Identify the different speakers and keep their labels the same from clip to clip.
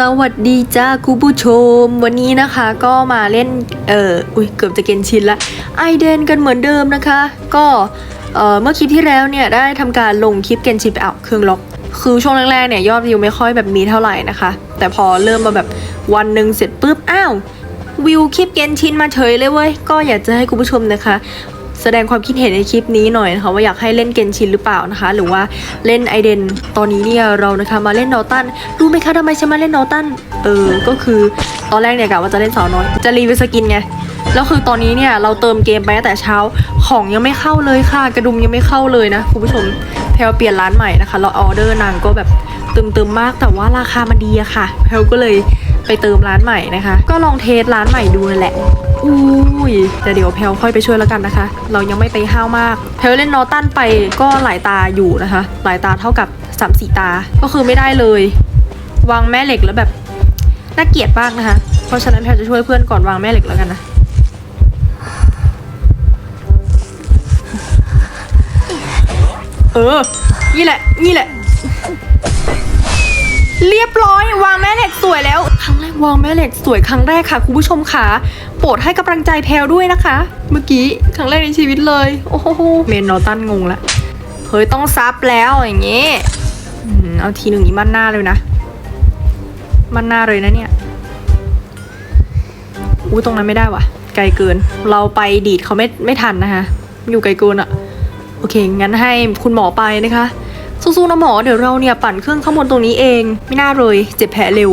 Speaker 1: สวัสดีจ้าคุณผู้ชม วันนี้นะคะก็มาเล่นเอออุ้ยเกือบจะเกณฑ์ชินละไอเดนกันเหมือนเดิมนะคะ ก็เออเมื่อคลิปที่แล้วเนี่ยได้ทำการลงคลิปเกณฑ์ชินไปเอาเครื่องล็อก คือช่วงแรกๆเนี่ยยอดวิวไม่ค่อยแบบมีเท่าไหร่นะคะ แต่พอเริ่มมาแบบวันหนึ่งเสร็จปุ๊บอ้าววิวคลิปเกนชินมาเฉยเลยเว้ย ก็อยากจะให้คุณผู้ชมนะคะ แสดงความคิดเห็นในคลิปนี้หน่อยนะคะว่าอยากให้เล่นเกนชินหรือเปล่านะคะ หรือว่าเล่นไอเดนตอนนี้เนี่ยเรานะคะมาเล่นดอตันรู้ไหมคะทำไมฉันมาเล่นดอตันเออก็คือตอนแรกเนี่ยกะว่าจะเล่นสาวน้อย จะรีวิวสกินไงแล้วคือตอนนี้เนี่ยเราเติมเกมไปตั้งแต่เช้าของยังไม่เข้าเลยค่ะ กระดุมยังไม่เข้าเลยนะคุณผู้ชมแพลวเปลี่ยนร้านใหม่นะคะแล้วออเดอร์นางก็แบบตึมๆมากแต่ว่าราคามันดีอะค่ะแพลวก็เลย ไปเติมร้านใหม่นะคะ ก็ลองเทสร้านใหม่ดูนั่นแหละอุ้ยแต่เดี๋ยวแพลค่อยไปช่วยแล้วกันนะคะ เรายังไม่ไปห้าวมาก แพลเล่นนอตันไปก็หลายตาอยู่นะคะ หลายตาเท่ากับ3ามสี่ตา ก็คือไม่ได้เลยวางแม่เหล็กแล้วแบบน่าเกลียดมากนะคะ เพราะฉะนั้นแพลจะช่วยเพื่อนก่อนวางแม่เหล็กแล้วกันนะเออ นี่แหละ นี่แหละ เรียบร้อยวางแม่เหล็กสวยแล้ว ครั้งแรกวางแม่เหล็กสวยครั้งแรกค่ะคุณผู้ชมค่ะโปรดให้กำลังใจแพลด้วยนะคะ เมื่อกี้ครั้งแรกในชีวิตเลย โอ้โหเมนนอตันงงละเฮ้ยต้องซับแล้วอย่างงี้เอาทีหนึ่งนี้มั่นหน้าเลยนะมั่นหน้าเลยนะเนี่ยอู้ตรงนั้นไม่ได้วะไกลเกิน เราไปดีดเขาไม่ไม่ทันนะคะ อยู่ไกลเกินอะโอเคงั้นให้คุณหมอไปนะคะ สู้ๆนะหมอเดี๋ยวเราเนี่ยปั่นเครื่องข้างบนตรงนี้เอง ไม่น่าเลยเจ็บแผลเร็ว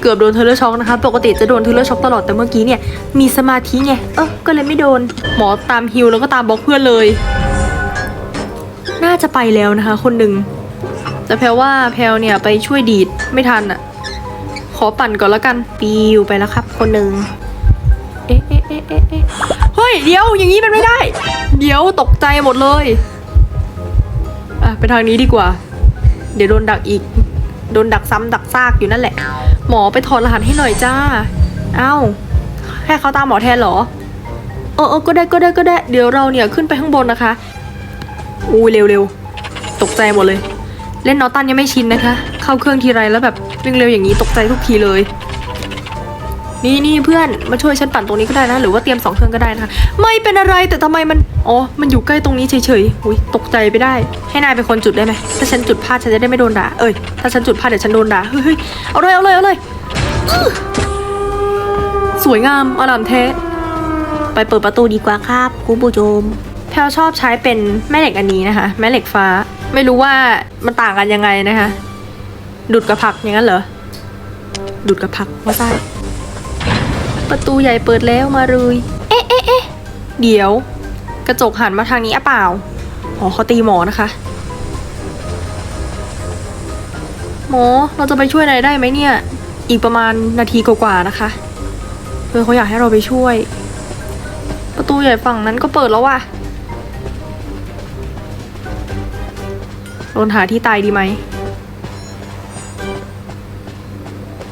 Speaker 1: เกือบโดนเทเลช็อกนะคะ ปกติจะโดนเทเลช็อกตลอดแต่เมื่อกี้เนี่ยมีสมาธิไงเออก็เลยไม่โดน หมอตามฮิวแล้วก็ตามบล็อกเพื่อนเลย น่าจะไปแล้วนะคะ คนหนึ่งแต่แพลว่าแพลเนี่ยไปช่วยดีดไม่ทันอะขอปั่นก่อนแล้วกันปิวไปแล้วครับ คนหนึ่งเอ๊ะเอ๊ะเอ๊ะเอ๊ะเฮ้ยเดี๋ยวอย่างนี้มันไม่ได้ เดี๋ยวตกใจหมดเลย ไปทางนี้ดีกว่า เดี๋ยวโดนดักอีก โดนดักซ้ำดักซากอยู่นั่นแหละ หมอไปถอดรหัสให้หน่อยจ้า เอ้าแค่เขาตามหมอแทนเหรอ เออเออก็ได้ก็ได้ก็ได้ เดี๋ยวเราเนี่ยขึ้นไปข้างบนนะคะอู้เร็วเร็วตกใจหมดเลย เล่นนอตันยังไม่ชินนะคะ เข้าเครื่องทีไรแล้วแบบวิ่งเร็วอย่างนี้ตกใจทุกทีเลย นี่นี่เพื่อนมาช่วยฉันปั่นตรงนี้ก็ได้นะ หรือว่าเตรียมสองเครื่องก็ได้นะคะไม่เป็นอะไรแต่ทำไมมันอ๋อมันอยู่ใกล้ตรงนี้เฉยๆอุ้ยตกใจไปได้ ให้นายเป็นคนจุดได้ไหมถ้าฉันจุดพลาดฉันจะได้ไม่โดนด่าเอ้ยถ้าฉันจุดพลาดเดี๋ยวฉันโดนด่าเฮ้ยเฮ้ยเอาเลยเอาเลยเอาเลยอื้อสวยงามอลามเทะไปเปิดประตูดีกว่าครับคุณผู้ชมแพลชอบใช้เป็นแม่เหล็กอันนี้นะคะ แม่เหล็กฟ้า ไม่รู้ว่ามันต่างกันยังไงนะคะดูดกับผักอย่างนั้นเหรอดูดกับผักว่าใช่ ประตูใหญ่เปิดแล้วมาเลย เอ๊ะเอ๊ะเอ๊ะเดี๋ยว กระจกหันมาทางนี้อะเปล่าอ๋อเขาตีหมอนะคะ หมอเราจะไปช่วยนายได้ไหมเนี่ย อีกประมาณนาทีกว่าๆนะคะเพื่อนเขาอยากให้เราไปช่วย ประตูใหญ่ฝั่งนั้นก็เปิดแล้วว่ะโดนหาที่ตายดีไหม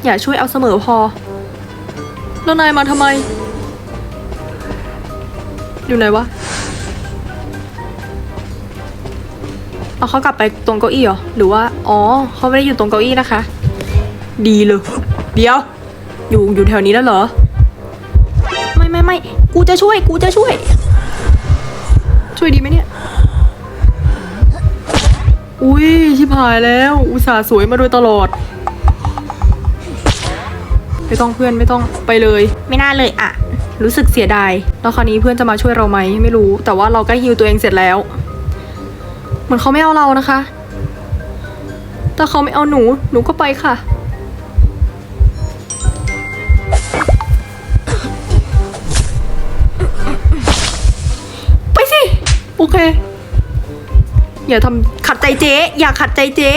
Speaker 1: อย่าช่วยเอาเสมอพอ แล้วนายมาทำไม อยู่ไหนวะ เอาเขากลับไปตรงเก้าอี้เหรอ หรือว่า อ๋อ เขาไม่ได้อยู่ตรงเก้าอี้นะคะ ดีเลย เดี๋ยว อยู่อยู่แถวนี้แล้วเหรอ ไม่ไม่ไม่กูจะช่วย กูจะช่วย ช่วยดีไหมเนี่ย อุ้ยชิบหายแล้ว อุตส่าห์สวยมาโดยตลอด ไม่ต้องเพื่อนไม่ต้องไปเลย ไม่น่าเลยอะรู้สึกเสียดายแล้วคราวนี้เพื่อนจะมาช่วยเราไหมไม่รู้ แต่ว่าเราก็ฮิวตัวเองเสร็จแล้วเหมือนเขาไม่เอาเรานะคะ แต่เขาไม่เอาหนูหนูก็ไปค่ะ ไปสิโอเค อย่าทำขัดใจเจ๊อย่าขัดใจเจ๊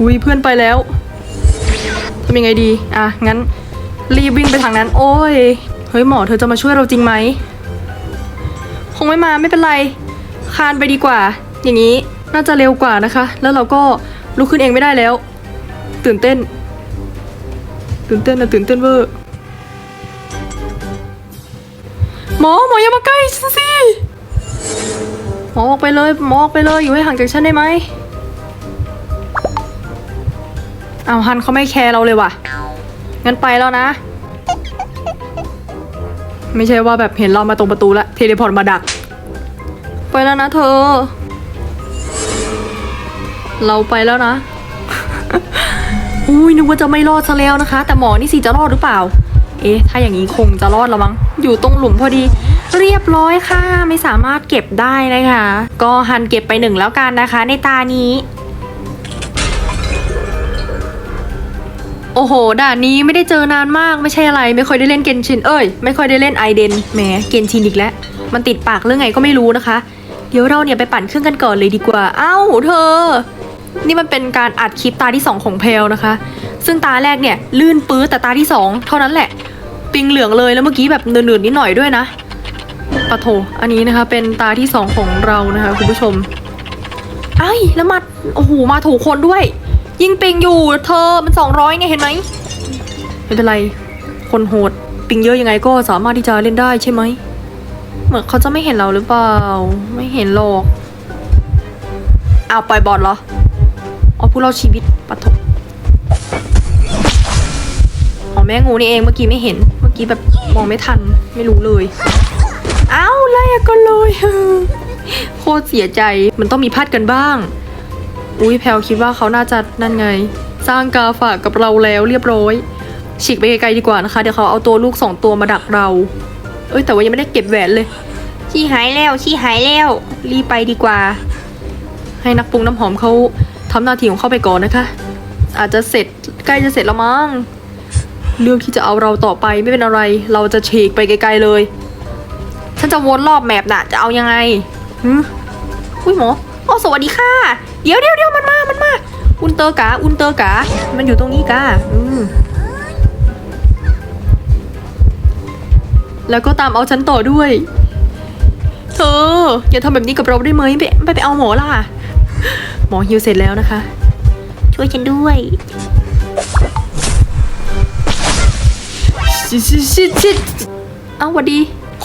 Speaker 1: อุ้ยเพื่อนไปแล้ว ทำยังไงดี อะ งั้นรีบวิ่งไปทางนั้น โอ้ย เฮ้ยหมอเธอจะมาช่วยเราจริงไหม คงไม่มาไม่เป็นไร คานไปดีกว่า อย่างนี้น่าจะเร็วกว่านะคะ แล้วเราก็ลุกขึ้นเองไม่ได้แล้ว ตื่นเต้น ตื่นเต้นนะตื่นเต้นเวอร์หมอหมออย่ามาใกล้ฉันสิหมอออกไปเลยหมอออกไปเลยอยู่ให้ห่างจากฉันได้ไหม เอาฮันเขาไม่แคร์เราเลยว่ะ งั้นไปแล้วนะ ไม่ใช่ว่าแบบเห็นเรามาตรงประตูแล้วเทเลพอร์ตมาดัก ไปแล้วนะเธอ เราไปแล้วนะ อุ้ยนึกว่าจะไม่รอดซะแล้วนะคะ แต่หมอนี่สิจะรอดหรือเปล่า เอ๊ะ ถ้าอย่างนี้คงจะรอดแล้วมั้ง อยู่ตรงหลุมพอดี เรียบร้อยค่ะ ไม่สามารถเก็บได้นะคะ ก็หันเก็บไปหนึ่งแล้วกันนะคะ ในตานี้ โอ้โห ด่านนี้ไม่ได้เจอนานมากไม่ใช่อะไร ไม่ค่อยได้เล่นเกนชินเอ้ย ไม่ค่อยได้เล่นไอเดนแหมเกนชินอีกแล้ว มันติดปากเรื่องไงก็ไม่รู้นะคะ เดี๋ยวเราเนี่ยไปปั่นเครื่องกันก่อนเลยดีกว่า เอ้าเธอ นี่มันเป็นการอัดคลิปตาที่ 2 ของเพลนะคะ ซึ่งตาแรกเนี่ยลื่นปื้ดแต่ตาที่ 2 เท่านั้นแหละ ปิงเหลืองเลยแล้วเมื่อกี้แบบเนืดๆนิดหน่อยด้วยนะปะโถ อันนี้นะคะเป็นตาที่ 2 ของเรานะคะคุณผู้ชมไอ้แล้วมาโอ้โหมาถูกคนด้วย ยิงปิงอยู่เธอมันสองร้อยเนี่ยเห็นไหมไม่เป็นไร คนโหดปิงเยอะยังไงก็สามารถที่จะเล่นได้ใช่ไหมเหมือนเขาจะไม่เห็นเราหรือเปล่า ไม่เห็นหรอกเอาวปล่อยบอลเหรอเอ๋อผู้เราชีวิตปะทกอ๋อแม่งูนี่เองเมื่อกี้ไม่เห็น เมื่อกี้แบบมองไม่ทันไม่รู้เลย เอ้าแลกกันเลยโคตรเสียใจมันต้องมีพลาดกันบ้าง อุ้ยแพลวคิดว่าเขาน่าจะนั่นไง สร้างกาฝากกับเราแล้วเรียบร้อย ฉีกไปไกลๆดีกว่านะคะ เดี๋ยวเขาเอาตัวลูกสองตัวมาดักเรา เอ้ยแต่ว่ายังไม่ได้เก็บแหวนเลย ขี้หายแล้วขี้หายแล้ว รีบไปดีกว่า ให้นักปรุงน้ำหอมเขาทำหน้าที่ของเขาไปก่อนนะคะ อาจจะเสร็จใกล้จะเสร็จแล้วมั้งเลือกที่จะเอาเราต่อไปไม่เป็นอะไร เราจะฉีกไปไกลๆเลย ฉันจะวนรอบแมปน่ะ จะเอายังไงหืมอุ้ยหมออ๋อ สวัสดีค่ะ เดี๋ยวเดี๋ยวเดี๋ยวมันมา มันมา อุนเตอร์กา อุนเตอร์กา มันอยู่ตรงนี้กาอืมแล้วก็ตามเอาฉันต่อด้วย เธอ อย่าทำแบบนี้กับเราได้ไหมไปไปไปเอาหมอล่ะ หมอฮิวเสร็จแล้วนะคะ ช่วยฉันด้วยชิชิชิชิเอาหวัดดี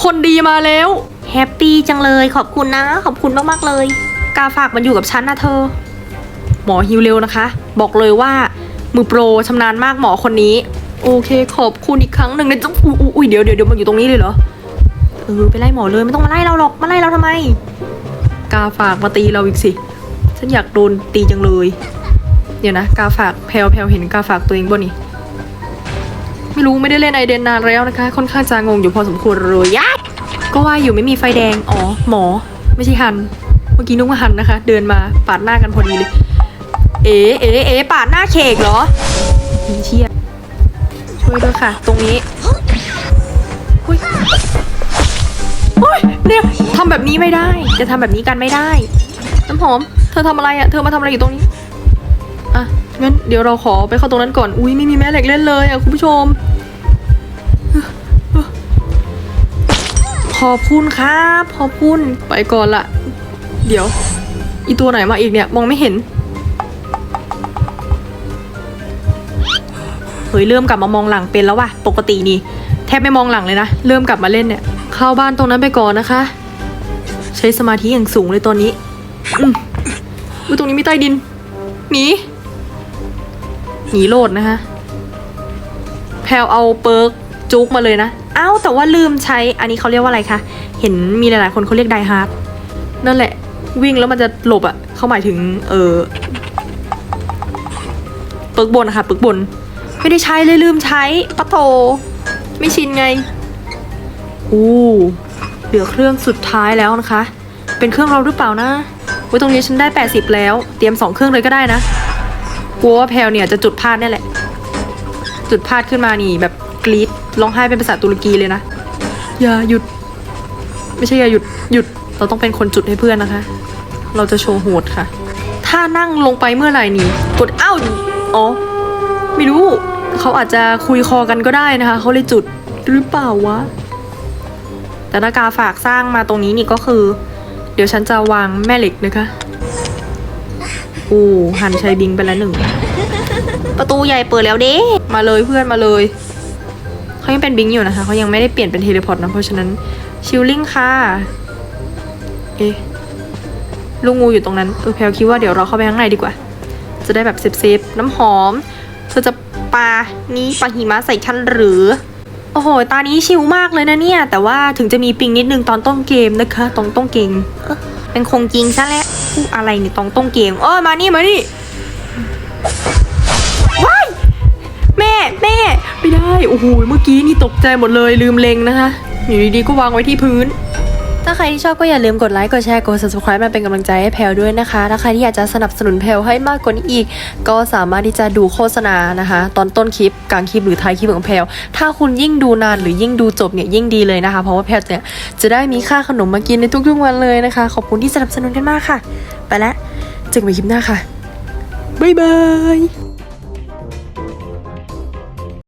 Speaker 1: คนดีมาแล้ว แฮปปี้จังเลยขอบคุณนะ ขอบคุณมาก ๆ เลย กาฝากมันอยู่กับฉันนะเธอ หมอฮิวเร็วนะคะ บอกเลยว่า มือโปรชำนาญมากหมอคนนี้ โอเค ขอบคุณอีกครั้งหนึ่งนะจ๊ะอุ้ยเดี๋ยวเดี๋ยวเดี๋ยวมันอยู่ตรงนี้เลยเหรอเออไปไล่หมอเลยไม่ต้องมาไล่เราหรอกมาไล่เราทำไม กาฝากมาตีเราอีกสิ ฉันอยากโดนตีจังเลย เดี๋ยวนะ กาฝากแพลวแพลวเห็นกาฝากตัวเองบ่นี่ไม่รู้ไม่ได้เล่นไอเดนนานแล้วนะคะ ค่อนข้างจะงงอยู่พอสมควรเลยยะก็ว่าอยู่ไม่มีไฟแดง อ๋อ หมอ ไม่ใช่ฮัน มื่อกี้นึกว่าฮันนะคะ เดินมาปาดหน้ากันพอดีเลย เอ๋เอ๋เอ๋ปาดหน้าเค้กเหรอเชี่ยช่วยด้วยค่ะ ตรงนี้อุ้ยโอ้ยเนี่ยทำแบบนี้ไม่ได้ จะทำแบบนี้กันไม่ได้ น้ำหอม เธอทำอะไรอะ่ะ เธอมาทำอะไรอยู่ตรงนี้อะงั้นเดี๋ยวเราขอไปเข้าตรงนั้นก่อน อุ้ยไม่มีแม่เหล็กเล่นเลยอะคุณผู้ชม ขอบคุณครับ ขอบคุณ ไปก่อนละ เดี๋ยว อีตัวไหนมาอีกเนี่ย มองไม่เห็น เฮ้ยเริ่มกลับมามองหลังเป็นแล้วว่ะ ปกตินี่ แทบไม่มองหลังเลยนะ เริ่มกลับมาเล่นเนี่ย เข้าบ้านตรงนั้นไปก่อนนะคะ ใช้สมาธิอย่างสูงเลยตอนนี้ อืมอุ้ยตรงนี้มีใต้ดิน หนี หนีโลดนะคะ แพลวเอาเปิร์กจุกมาเลยนะเอ้าแต่ว่าลืมใช้ อันนี้เขาเรียกว่าอะไรคะ เห็นมีหลายๆ คนเขาเรียกไดฮาร์ดนั่นแหละ วิ่งแล้วมันจะหลบอะ่ะ เขาหมายถึง เออปิร์กบนนะคะปิร์กบน ไม่ได้ใช้เลยลืมใช้ปะโถไม่ชินไง อู้เหลือเครื่องสุดท้ายแล้วนะคะ เป็นเครื่องเราหรือเปล่านะไว้ตรงนี้ฉันได้ 80 แล้ว เตรียมสองเครื่องเลยก็ได้นะ กลัวว่าแพลเนี่ยจะจุดพลาดนี่แหละ จุดพลาดขึ้นมานี่แบบกรีดร้องไห้เป็นภาษาตุรกีเลยนะ อย่าหยุด ไม่ใช่อย่าหยุดหยุด เราต้องเป็นคนจุดให้เพื่อนนะคะ เราจะโชว์โหดค่ะ ถ้านั่งลงไปเมื่อไหร่นี่กดเอ้าอ๋อ ไม่รู้ เขาอาจจะคุยคอกันก็ได้นะคะ เขาเลยจุดหรือเปล่าวะ แต่ถ้ากาฝากสร้างมาตรงนี้นี่ก็คือ เดี๋ยวฉันจะวางแม่เหล็กนะคะอู้หันชัยบิงไปแล้วหนึ่ง ประตูใหญ่เปิดแล้วเด้มาเลยเพื่อนมาเลยเขายังเป็นบิงอยู่นะคะเขายังไม่ได้เปลี่ยนเป็นเทเลพอร์ตนะเพราะฉะนั้นชิลลิ่งค่ะ เอ๊ะลูกงูอยู่ตรงนั้นเออแพลคิดว่าเดี๋ยวเราเข้าไปข้างในดีกว่า จะได้แบบเซฟๆน้ำหอม เธอจะปานี้ปาหิมะใส่ฉันหรือ โอ้โห ตานี้ชิลมากเลยนะเนี่ย แต่ว่าถึงจะมีปิงนิดนึงตอนต้นเกมนะคะตอนต้นเกมเป็นคงจริงซะแล้วพูดอะไรเนี่ยตอนต้นเกมเออมานี่มานี่ว้ายแม่แม่ไม่ได้โอ้โหเมื่อกี้นี่ตกใจหมดเลยลืมเลงนะคะอยู่ดีๆก็วางไว้ที่พื้น ถ้าใครที่ชอบก็อย่าลืมกดไลค์กดแชร์กด subscribe มาเป็นกำลังใจให้แพลวด้วยนะคะ ถ้าใครที่อยากจะสนับสนุนแพลวให้มากกว่านี้อีก ก็สามารถที่จะดูโฆษณานะคะ ตอนต้นคลิปกลางคลิปหรือท้ายคลิปของแพลวถ้าคุณยิ่งดูนานหรือยิ่งดูจบเนี่ยยิ่งดีเลยนะคะ เพราะว่าแพลวเนี่ยจะได้มีค่าขนมมากินในทุกๆวันเลยนะคะ ขอบคุณที่สนับสนุนกันมากค่ะ ไปล้วเจอกันใหม่คลิปหน้าค่ะบ๊ายบาย